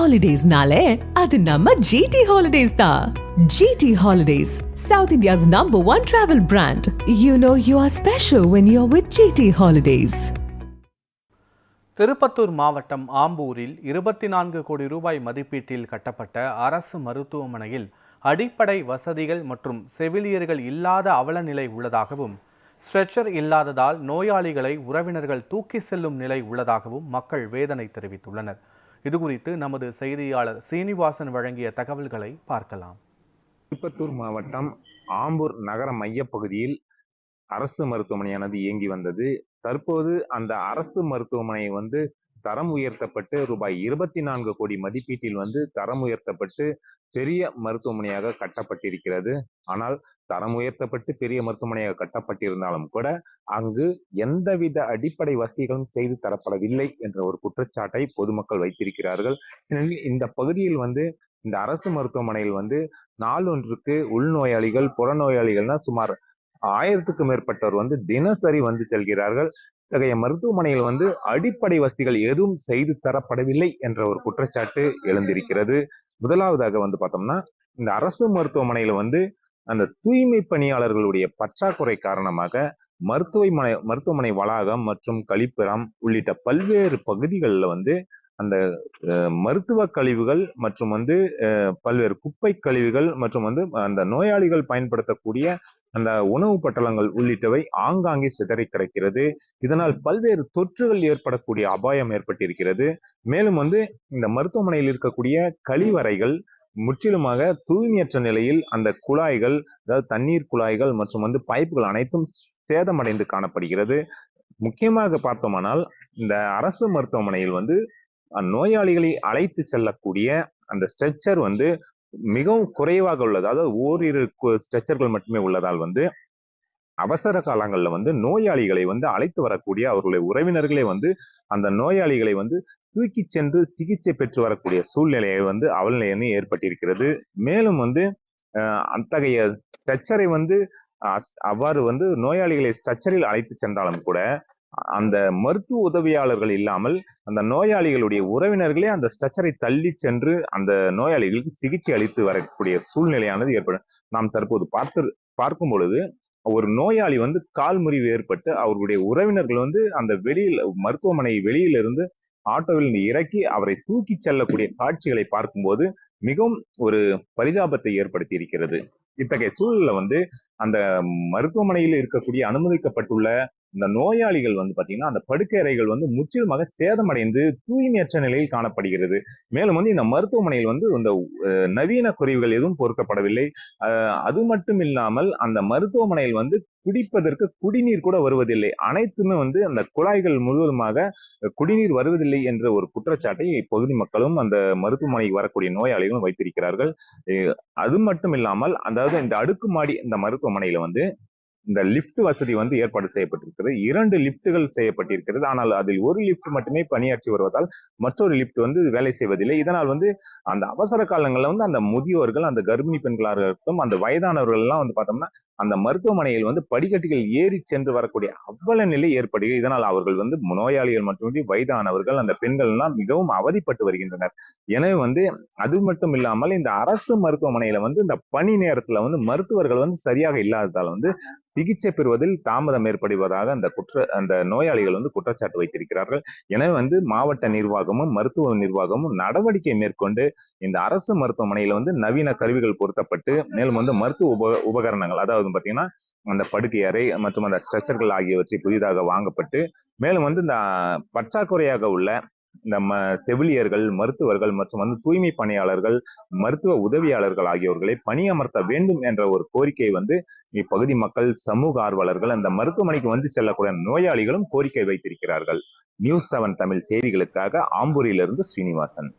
ஹாலிடேஸ்னாலே அது நம்ம ஜிடி ஹாலிடேஸ் தான் GT holidays South India's number one travel brand you know you are special when you are with GT holidays Tirupattur மாவட்டம் ஆம்பூரில் இருபத்தி நான்கு கோடி ரூபாய் மதிப்பீட்டில் கட்டப்பட்ட அரசு மருத்துவமனையில் அடிப்படை வசதிகள் மற்றும் செவிலியர்கள் இல்லாத அவலநிலை உள்ளதாகவும் ஸ்ட்ரெச்சர் இல்லாததால் நோயாளிகளை உறவினர்கள் தூக்கி செல்லும் நிலை உள்ளதாகவும் மக்கள் வேதனை தெரிவித்துள்ளனர். இதுகுறித்து நமது செய்தியாளர் சீனிவாசன் வழங்கிய தகவல்களை பார்க்கலாம். திருப்பத்தூர் மாவட்டம் ஆம்பூர் நகர மையப்பகுதியில் அரசு மருத்துவமனையானது இயங்கி வந்தது. தற்போது அந்த அரசு மருத்துவமனை வந்து தரம் உயர்த்தப்பட்டு ரூபாய் இருபத்தி நான்கு கோடி மதிப்பீட்டில் வந்து தரம் உயர்த்தப்பட்டு பெரிய மருத்துவமனையாக கட்டப்பட்டிருக்கிறது. ஆனால் தரம் உயர்த்தப்பட்டு பெரிய மருத்துவமனையாக கட்டப்பட்டிருந்தாலும் கூட அங்கு எந்தவித அடிப்படை வசதிகளும் செய்து தரப்படவில்லை என்ற ஒரு குற்றச்சாட்டை பொதுமக்கள் வைத்திருக்கிறார்கள். ஏனெனில் இந்த பகுதியில் வந்து இந்த அரசு மருத்துவமனையில் வந்து நாளொன்றுக்கு உள்நோயாளிகள் புறநோயாளிகள்னா சுமார் ஆயிரத்துக்கும் மேற்பட்டோர் வந்து தினசரி வந்து செல்கிறார்கள். இத்தகைய மருத்துவமனையில் வந்து அடிப்படை வசதிகள் எதுவும் செய்து தரப்படவில்லை என்ற ஒரு குற்றச்சாட்டு எழுந்திருக்கிறது. முதலாவதாக வந்து பார்த்தோம்னா இந்த அரசு மருத்துவமனையில வந்து அந்த தூய்மை பணியாளர்களுடைய பற்றாக்குறை காரணமாக மருத்துவமனை மருத்துவமனை வளாகம் மற்றும் கழிப்பிடம் உள்ளிட்ட பல்வேறு பகுதிகளில் வந்து அந்த மருத்துவ கழிவுகள் மற்றும் வந்து பல்வேறு குப்பை கழிவுகள் மற்றும் வந்து அந்த நோயாளிகள் பயன்படுத்தக்கூடிய அந்த உணவு பட்டலங்கள் உள்ளிட்டவை ஆங்காங்கே சிதறி கிடக்கிறது. இதனால் பல்வேறு தொற்றுகள் ஏற்படக்கூடிய அபாயம் ஏற்பட்டிருக்கிறது. மேலும் வந்து இந்த மருத்துவமனையில் இருக்கக்கூடிய கழிவறைகள் முற்றிலுமாக தூய்மையற்ற நிலையில் அந்த குழாய்கள் அதாவது தண்ணீர் குழாய்கள் மற்றும் வந்து பைப்புகள் அனைத்தும் சேதமடைந்து காணப்படுகிறது. முக்கியமாக பார்த்தோமானால் இந்த அரசு மருத்துவமனையில் வந்து நோயாளிகளை அழைத்து செல்லக்கூடிய அந்த ஸ்ட்ரெச்சர் வந்து மிகவும் குறைவாக உள்ளது. அதாவது ஓரிரு ஸ்ட்ரெச்சர்கள் மட்டுமே உள்ளதால் வந்து அவசர காலங்களில் வந்து நோயாளிகளை வந்து அழைத்து வரக்கூடிய அவர்களுடைய உறவினர்களே வந்து அந்த நோயாளிகளை வந்து தூக்கி சென்று சிகிச்சை பெற்று வரக்கூடிய சூழ்நிலையை வந்து அவல்நிலையை ஏற்பட்டிருக்கிறது. மேலும் வந்து அத்தகைய ஸ்ட்ரெச்சரை வந்து அவ்வாறு வந்து நோயாளிகளை ஸ்ட்ரெச்சரில் அழைத்து சென்றாலும் கூட அந்த மருத்துவ உதவியாளர்கள் இல்லாமல் அந்த நோயாளிகளுடைய உறவினர்களே அந்த ஸ்ட்ரக்சரை தள்ளி சென்று அந்த நோயாளிகளுக்கு சிகிச்சை அளித்து வரக்கூடிய சூழ்நிலையானது ஏற்படும். நாம் தற்போது பார்த்து பார்க்கும் பொழுது ஒரு நோயாளி வந்து கால் முறிவு ஏற்பட்டு அவருடைய உறவினர்கள் வந்து அந்த வெளியில் மருத்துவமனை வெளியிலிருந்து ஆட்டோவில் இறக்கி அவரை தூக்கி செல்லக்கூடிய காட்சிகளை பார்க்கும்போது மிகவும் ஒரு பரிதாபத்தை ஏற்படுத்தி இருக்கிறது இத்தகைய சூழல்ல வந்து அந்த மருத்துவமனையில் இருக்கக்கூடிய அனுமதிக்கப்பட்டுள்ள இந்த நோயாளிகள் வந்து பாத்தீங்கன்னா அந்த படுக்கை அறைகள் வந்து முற்றிலுமாக சேதமடைந்து தூய்மையற்ற நிலையில் காணப்படுகிறது. மேலும் வந்து இந்த மருத்துவமனையில் வந்து இந்த நவீன குறைவுகள் எதுவும் பொறுக்கப்படவில்லை. அது மட்டும் இல்லாமல் அந்த மருத்துவமனையில் வந்து குடிப்பதற்கு குடிநீர் கூட வருவதில்லை. அனைத்துமே வந்து அந்த குழாய்கள் முழுவதுமாக குடிநீர் வருவதில்லை என்ற ஒரு குற்றச்சாட்டை பகுதி மக்களும் அந்த மருத்துவமனைக்கு வரக்கூடிய நோயாளிகளும் வைத்திருக்கிறார்கள். அது மட்டும் இல்லாமல் அதாவது இந்த அடுக்குமாடி இந்த மருத்துவமனையில வந்து இந்த லிப்ட் வசதி வந்து ஏற்பாடு செய்யப்பட்டிருக்கிறது. இரண்டு லிப்டுகள் செய்யப்பட்டிருக்கிறது. ஆனால் அதில் ஒரு லிப்ட் மட்டுமே பணியாற்றி வருவதால் மற்றொரு லிப்ட் வந்து வேலை செய்வதில்லை. இதனால் வந்து அந்த அவசர காலங்களில் வந்து அந்த முதியோர்கள் அந்த கர்ப்பிணி பெண்களாக இருக்கட்டும் அந்த வயதானவர்கள் எல்லாம் வந்து பார்த்தோம்னா அந்த மருத்துவமனையில் வந்து படிக்கட்டுகள் ஏறி சென்று வரக்கூடிய அவ்வள நிலை ஏற்படுகிறது. இதனால் அவர்கள் வந்து நோயாளிகள் மட்டுமின்றி வயதானவர்கள் அந்த பெண்கள் எல்லாம் மிகவும் அவதிப்பட்டு வருகின்றனர். எனவே வந்து அது மட்டும் இல்லாமல் இந்த அரசு மருத்துவமனையில வந்து இந்த பணி நேரத்துல வந்து மருத்துவர்கள் வந்து சரியாக இல்லாததால் வந்து சிகிச்சை பெறுவதில் தாமதம் ஏற்படுவதாக அந்த குற்ற அந்த நோயாளிகள் வந்து குற்றச்சாட்டு வைத்திருக்கிறார்கள். எனவே வந்து மாவட்ட நிர்வாகமும் மருத்துவ நிர்வாகமும் நடவடிக்கை மேற்கொண்டு இந்த அரசு மருத்துவமனையில வந்து நவீன கருவிகள் பொருத்தப்பட்டு மேலும் வந்து மருத்துவ உப உபகரணங்கள் அதாவது பாத்தீங்கன்னா அந்த படுக்கை அறை மற்றும் அந்த ஸ்ட்ரெச்சர்கள் ஆகியவற்றை புதிதாக வாங்கப்பட்டு மேலும் வந்து இந்த பற்றாக்குறையாக உள்ள நம்ம செவிலியர்கள் மருத்துவர்கள் மற்றும் வந்து தூய்மை பணியாளர்கள் மருத்துவ உதவியாளர்கள் ஆகியோர்களை பணியமர்த்த வேண்டும் என்ற ஒரு கோரிக்கை வந்து இப்பகுதி மக்கள் சமூக ஆர்வலர்கள் அந்த மருத்துவமனைக்கு வந்து செல்லக்கூடிய நோயாளிகளும் கோரிக்கை வைத்திருக்கிறார்கள். நியூஸ் செவன் தமிழ் செய்திகளுக்காக ஆம்பூரிலிருந்து ஸ்ரீனிவாசன்.